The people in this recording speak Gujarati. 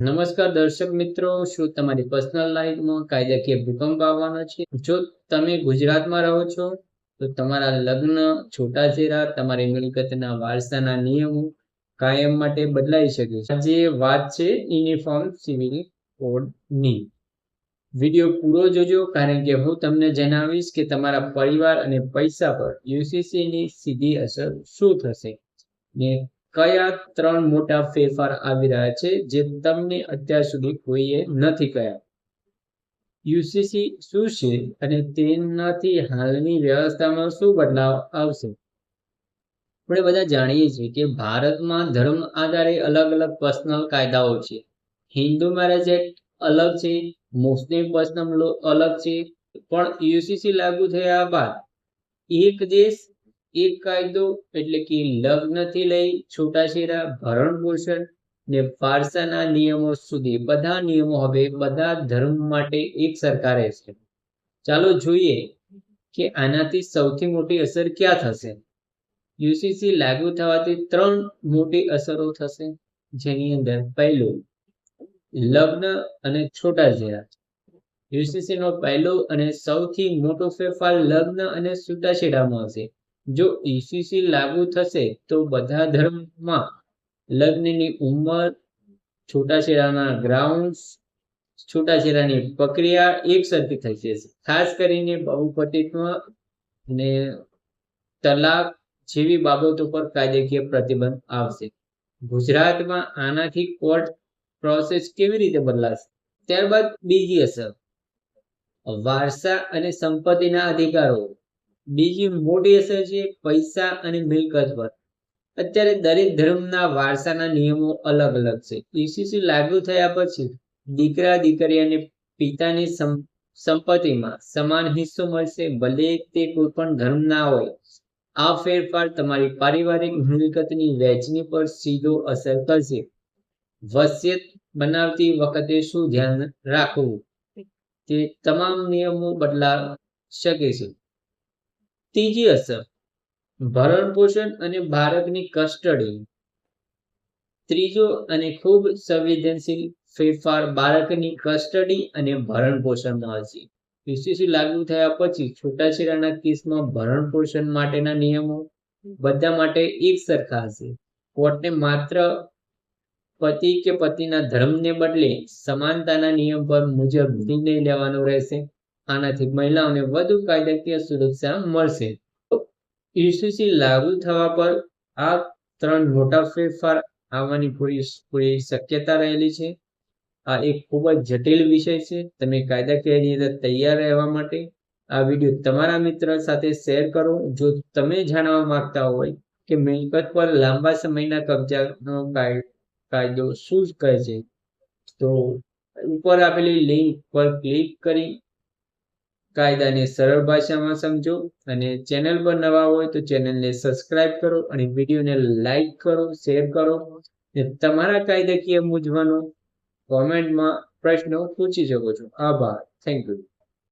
નમસ્કાર દર્શક મિત્રો, શું તમારી પર્સનલ લાઈફમાં કાયદાકીય ભૂકંપ આવવાનો છે? જો તમે ગુજરાતમાં રહો છો, તો તમારા લગ્ન, છૂટાછેડા, તમારી મિલકતના વારસાના નિયમો કાયમ માટે બદલાઈ શકે છે. જે વાત છે યુનિફોર્મ સિવિલ કોડની વીડિયો પૂરો જોજો, કારણ કે હું તમને જણાવીશ કે તમારા પરિવાર અને પૈસા પર યુસીસીની સીધી અસર શું થશે ને કયા ત્રણ મોટા ફેરફાર આવી રહ્યા છે જે તમને અત્યાર સુધી કોઈએ નથી કહ્યા યુસીસી શું છે અને તેનાથી હાલની વ્યવસ્થામાં શું બદલાવ આવશે? આપણે બધા જાણીએ છીએ કે ભારતમાં ધર્મ આધારે અલગ અલગ પર્સનલ કાયદાઓ છે. હિન્દુ મેરેજ એક્ટ અલગ છે, મુસ્લિમ પર્સનલ અલગ છે, પણ યુસીસી લાગુ થયા બાદ એક દેશ એક કાયદો એટલે કે લગ્નથી લઈ છૂટાછેડા ભરણ પોષણ ને વારસાના નિયમો સુધી બધા નિયમો હવે બધા ધર્મ માટે એક સરકારે છે. ચાલો જોઈએ કે આનાથી સૌથી મોટી અસર ક્યાં થશે? યુસીસી લાગુ થવાથી ત્રણ મોટી અસરો થશે, જેની અંદર પહેલું, લગ્ન અને છૂટાછેડા. યુસીસી નો પહેલો અને સૌથી મોટો ફેરફાર લગ્ન અને છૂટાછેડામાં હશે. જો ઈસીસી લાગુ થશે તો બધા ધર્મમાં લગ્નની ઉંમર છૂટાછેડાના ગ્રાઉન્ડ છૂટાછેડાની પ્રક્રિયા એક સરખી થઈ જશે. ખાસ કરીને બહુપતિત્વ ને તલાક જેવી બાબતો પર કાયદેકીય પ્રતિબંધ આવશે. ગુજરાતમાં આનાથી કોર્ટ પ્રોસેસ કેવી રીતે બદલાશે? ત્યારબાદ બીજી અસર. વારસા અને સંપત્તિના અધિકારો. બીજી મોટી અસર છે પૈસા અને મિલકત પર. અત્યારે દરેક ધર્મના વારસાના નિયમો અલગ અલગ છે. ઈસીસી લાગુ થયા પછી દીકરા, દીકરી અને પિતાની સંપત્તિમાં સમાન હિસ્સો મળશે, ભલે તે કોઈ પણ ધર્મ ના હોય. આ ફેરફાર તમારી પારિવારિક મિલકતની વહેંચણી પર સીધો અસર કરશે. વસિયત બનાવતી વખતે શું ધ્યાન રાખવું? તે તમામ નિયમો બદલા શકે છે. ત્રીજી અસર, ભરણ પોષણ અને બાળકની કસ્ટડી. ત્રીજો અને ખૂબ સંવેદનશીલ ફેરફાર બાળકની કસ્ટડી અને ભરણ પોષણમાં હશે. પીસીસી લાગુ થયા પછી છૂટાછેડાના કેસમાં ભરણ પોષણ માટેના નિયમો બધા માટે એક સરખા હશે. કોર્ટને માત્ર પતિ કે પતિના ધર્મને બદલે સમાનતાના નિયમ પર મુજબ નિર્ણય લેવાનો રહેશે. આનાથી મહિલાઓને વધુ કાયદાકીય સુરક્ષા મળશે. ઈસીસી લાગુ થવા પર આ ત્રણ મોટા ફેરફાર આવવાની પૂરી પૂરી શક્યતા રહેલી છે. આ એક ખૂબ જ જટિલ વિષય છે. તમે કાયદાકીય અંદર તૈયાર રહેવા માટે આ વીડિયો તમારા મિત્ર સાથે શેર કરો. જો તમે જાણવા માંગતા હોય કે મિલકત પર લાંબા સમયના કબજાનો કાયદો શું કહે છે, તો ઉપર આપેલી લિંક પર ક્લિક કરી કાયદાને સરળ ભાષામાં સમજો અને ચેનલ પર નવા હોય તો ચેનલને સબસ્ક્રાઇબ કરો અને વિડીયોને લાઈક કરો, શેર કરો ને તમારા કાયદાકીય મૂંઝવણો કોમેન્ટમાં પ્રશ્નો પૂછી શકો છો. આભાર. Thank you.